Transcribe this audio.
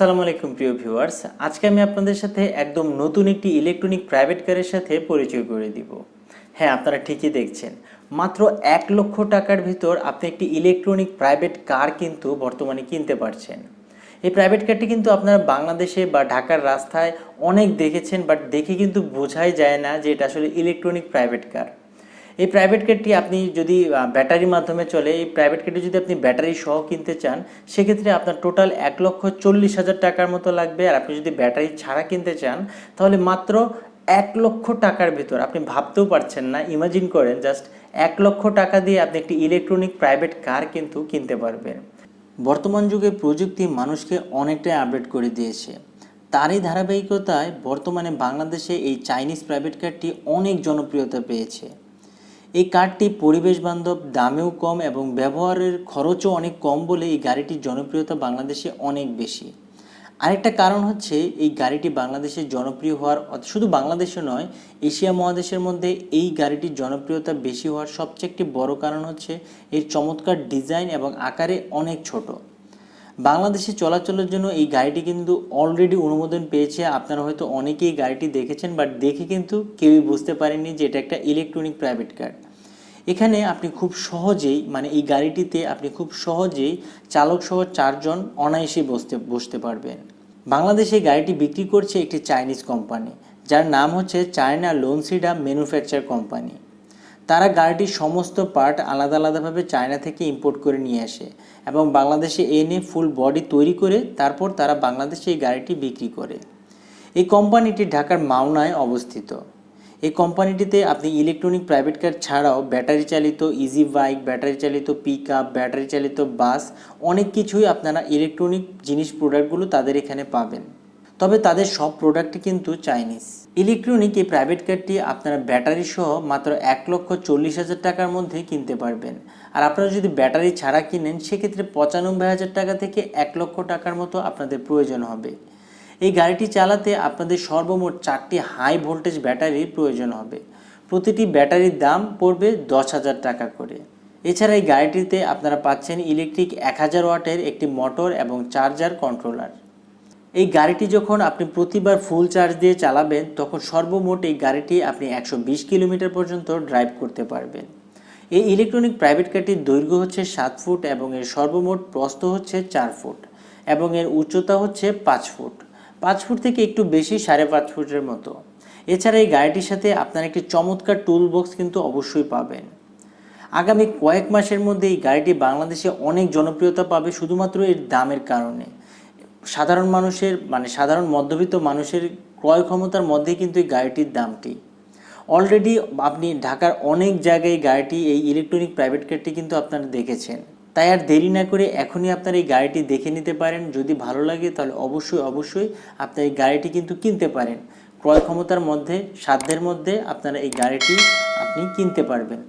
আসসালামু আলাইকুম, প্রিয় ভিউয়ার্স। আজকে আমি আপনাদের সাথে একদম নতুন একটি ইলেকট্রনিক প্রাইভেট কারের সাথে পরিচয় করে দিব। হ্যাঁ আপনারা ঠিকই দেখছেন। মাত্র এক লক্ষ টাকার ভিতর আপনি একটি ইলেকট্রনিক প্রাইভেট কার কিন্তু বর্তমানে কিনতে পারছেন। এই প্রাইভেট কারটি কিন্তু আপনারা বাংলাদেশে বা ঢাকার রাস্তায় অনেক দেখেছেন বাট দেখে কিন্তু বোঝাই যায় না যে এটা আসলে ইলেকট্রনিক প্রাইভেট কার এই প্রাইভেট কারটি আপনি যদি ব্যাটারির মাধ্যমে চলে, এই প্রাইভেট কারটি যদি আপনি ব্যাটারি সহ কিনতে চান, সেক্ষেত্রে আপনার টোটাল এক লক্ষ চল্লিশ হাজার টাকার মতো লাগবে। আর আপনি যদি ব্যাটারি ছাড়া কিনতে চান, তাহলে মাত্র এক লক্ষ টাকার ভিতর, আপনি ভাবতেও পারছেন না ইমাজিন করেন জাস্ট এক লক্ষ টাকা দিয়ে আপনি একটি ইলেকট্রনিক প্রাইভেট কার কিন্তু কিনতে পারবেন। বর্তমান যুগে প্রযুক্তি মানুষকে অনেকটাই আপডেট করে দিয়েছে। তারই ধারাবাহিকতায় বর্তমানে বাংলাদেশে এই চাইনিজ প্রাইভেট কারটি অনেক জনপ্রিয়তা পেয়েছে। এই কারটি পরিবেশ বান্ধব দামেও কম এবং ব্যবহারের খরচও অনেক কম বলে এই গাড়িটির জনপ্রিয়তা বাংলাদেশে অনেক বেশি। আরেকটা কারণ হচ্ছে এই গাড়িটি বাংলাদেশে জনপ্রিয় হওয়ার শুধু বাংলাদেশে নয়, এশিয়া মহাদেশের মধ্যে এই গাড়িটির জনপ্রিয়তা বেশি হওয়ার সবচেয়ে একটি বড় কারণ হচ্ছে এর চমৎকার ডিজাইন এবং আকারে অনেক ছোট। বাংলাদেশে চলাচলের জন্য এই গাড়িটি কিন্তু অলরেডি অনুমোদন পেয়েছে। আপনারা হয়তো অনেকেই গাড়িটি দেখেছেন, বাট দেখে কিন্তু কেউই বুঝতে পারেননি যে এটা একটা ইলেকট্রনিক প্রাইভেট কার এখানে আপনি খুব সহজেই মানে এই গাড়িটিতে আপনি খুব সহজেই চালক সহ চারজন অনায়াসে বসতে বসতে পারবেন। বাংলাদেশে গাড়িটি বিক্রি করছে একটি চাইনিজ কোম্পানি, যার নাম হচ্ছে চায়না লোনসিডা ম্যানুফ্যাকচার কোম্পানি। তারা গাড়িটির সমস্ত পার্ট আলাদা আলাদাভাবে চায়না থেকে ইম্পোর্ট করে নিয়ে আসে এবং বাংলাদেশে এনে ফুল বডি তৈরি করে তারপর তারা বাংলাদেশে এই গাড়িটি বিক্রি করে। এই কোম্পানিটি ঢাকার মাওনায় অবস্থিত। এই কোম্পানিটিতে আপনি ইলেকট্রনিক প্রাইভেট কার ছাড়াও ব্যাটারি চালিত ইজি বাইক ব্যাটারি চালিত পিক আপ ব্যাটারি চালিত বাস অনেক কিছুই আপনারা ইলেকট্রনিক জিনিস প্রোডাক্টগুলো তাদের এখানে পাবেন। তবে তাদের সব প্রোডাক্টই কিন্তু চাইনিজ ইলেকট্রনিক এই প্রাইভেট কারটি আপনারা ব্যাটারি সহ মাত্র এক লক্ষ চল্লিশ হাজার টাকার মধ্যে কিনতে পারবেন। আর আপনারা যদি ব্যাটারি ছাড়া কিনেন, সেক্ষেত্রে পঁচানব্বই হাজার টাকা থেকে এক লক্ষ টাকার মতো আপনাদের প্রয়োজন হবে। এই গাড়িটি চালাতে আপনাদের সর্বমোট চারটি হাই ভোল্টেজ ব্যাটারির প্রয়োজন হবে। প্রতিটি ব্যাটারির দাম পড়বে দশ হাজার টাকা করে। এছাড়া এই গাড়িটিতে আপনারা পাচ্ছেন ইলেকট্রিক এক হাজার ওয়াটের একটি মোটর এবং চার্জার কন্ট্রোলার। এই গাড়িটি যখন আপনি প্রতিবার ফুল চার্জ দিয়ে চালাবেন, তখন সর্বমোট এই গাড়িটি আপনি একশো বিশ কিলোমিটার পর্যন্ত ড্রাইভ করতে পারবেন। এই ইলেকট্রনিক প্রাইভেট কারটির দৈর্ঘ্য হচ্ছে সাত ফুট এবং এর সর্বমোট প্রস্থ হচ্ছে চার ফুট এবং এর উচ্চতা হচ্ছে পাঁচ ফুট। পাঁচ ফুট থেকে একটু বেশি, সাড়ে পাঁচ ফুটের মতো। এছাড়া এই গাড়িটির সাথে আপনার একটি চমৎকার টুল বক্স কিন্তু অবশ্যই পাবেন। আগামী কয়েক মাসের মধ্যে এই গাড়িটি বাংলাদেশে অনেক জনপ্রিয়তা পাবে শুধুমাত্র এর দামের কারণে। সাধারণ মানুষের মানে সাধারণ মধ্যবিত্ত মানুষের ক্রয় ক্ষমতার মধ্যেই কিন্তু এই গাড়িটির দামটি। অলরেডি আপনি ঢাকার অনেক জায়গায় গাড়িটি, এই ইলেকট্রনিক প্রাইভেট কারটি কিন্তু আপনারা দেখেছেন। তাই আর দেরি না করে এখনই আপনার এই গাড়িটি দেখে নিতে পারেন। যদি ভালো লাগে তাহলে অবশ্যই অবশ্যই আপনার এই গাড়িটি কিন্তু কিনতে পারেন। ক্রয় ক্ষমতার মধ্যে, সাধ্যের মধ্যে আপনারা এই গাড়িটি আপনি কিনতে পারবেন।